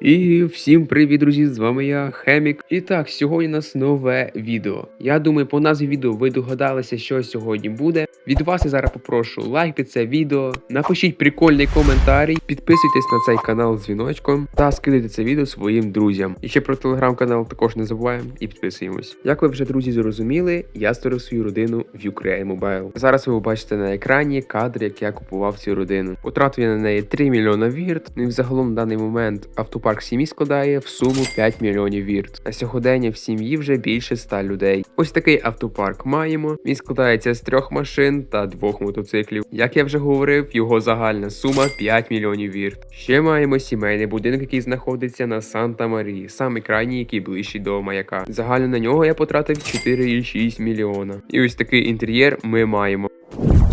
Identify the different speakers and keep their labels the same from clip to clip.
Speaker 1: І всім привіт, друзі! З вами я, Хемік. І так, сьогодні у нас нове відео. Я думаю, по назві відео ви догадалися, що сьогодні буде. Від вас я зараз попрошу лайкти це відео, напишіть прикольний коментарій, підписуйтесь на цей канал з дзвіночком та скидайте це відео своїм друзям. І ще про телеграм-канал також не забуваємо і підписуємось. Як ви вже друзі зрозуміли, я створив свою родину в Ukraine Mobile. Зараз ви побачите на екрані кадр, як я купував цю родину. Потратив я на неї 3 мільйона вірт. Ну і взагалом в даний момент автопарк сім'ї складає в суму 5 мільйонів вірт. На сьогодення в сім'ї вже більше 100 людей. Ось такий автопарк маємо. Він складається з трьох машин та двох мотоциклів. Як я вже говорив, його загальна сума 5 мільйонів вірт. Ще маємо сімейний будинок, який знаходиться на Санта Марії, самий крайній, який ближчий до маяка. Загально на нього я потратив 4,6 мільйона. І ось такий інтер'єр ми маємо.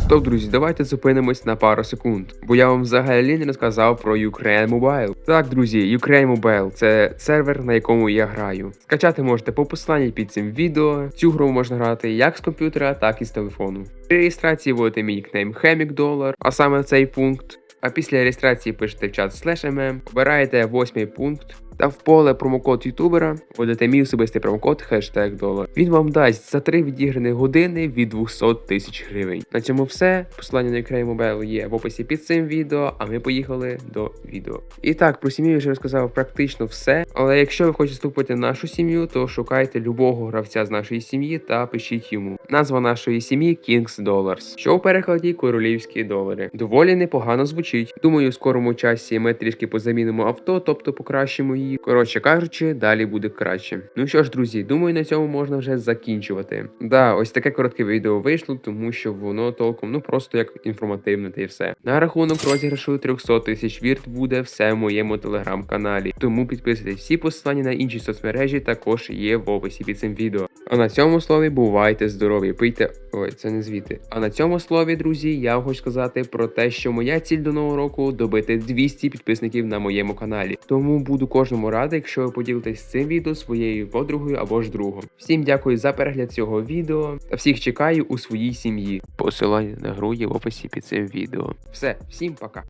Speaker 1: Стоп, друзі, давайте зупинимось на пару секунд, бо я вам взагалі не розказав про Ukraine Mobile. Так, друзі, Ukraine Mobile це сервер, на якому я граю. Скачати можете по посиланні під цим відео. Цю гру можна грати як з комп'ютера, так і з телефону. При реєстрації вводите мій нікнейм HemicDollar, а саме цей пункт. А після реєстрації пишете в чат slash mm, обираєте восьмий пункт. Та в поле промокод ютубера вводите мій особистий промокод хештег долар. Він вам дасть за 3 відіграні години від 200 тисяч гривень. На цьому все. Посилання на Ukraine Mobile є в описі під цим відео, а ми поїхали до відео. І так, про сім'ю я вже розказав практично все. Але якщо ви хочете вступити в нашу сім'ю, то шукайте любого гравця з нашої сім'ї та пишіть йому. Назва нашої сім'ї Kings Dollars, що в перекладі королівські долари. Доволі непогано звучить. Думаю, в скорому часі ми трішки позамінимо авто, тобто покращимо її. Коротше кажучи, далі буде краще. Ну що ж, друзі, думаю, на цьому можна вже закінчувати. Да, ось таке коротке відео вийшло, тому що воно толком ну просто як інформативне та й все. На рахунок розіграшу 300 тисяч вірт буде все в моєму телеграм-каналі. Тому підписуйтесь всі посилання на інші соцмережі також є в описі під цим відео. А на цьому слові бувайте здорові, пийте. Ой, це не звідти. А на цьому слові, друзі, я хочу сказати про те, що моя ціль до нового року добити 200 підписників на моєму каналі. Тому буду кожному радий, якщо ви поділитесь цим відео своєю подругою або ж другом. Всім дякую за перегляд цього відео та всіх чекаю у своїй сім'ї. Посилання на гру є в описі під цим відео. Все, всім пока.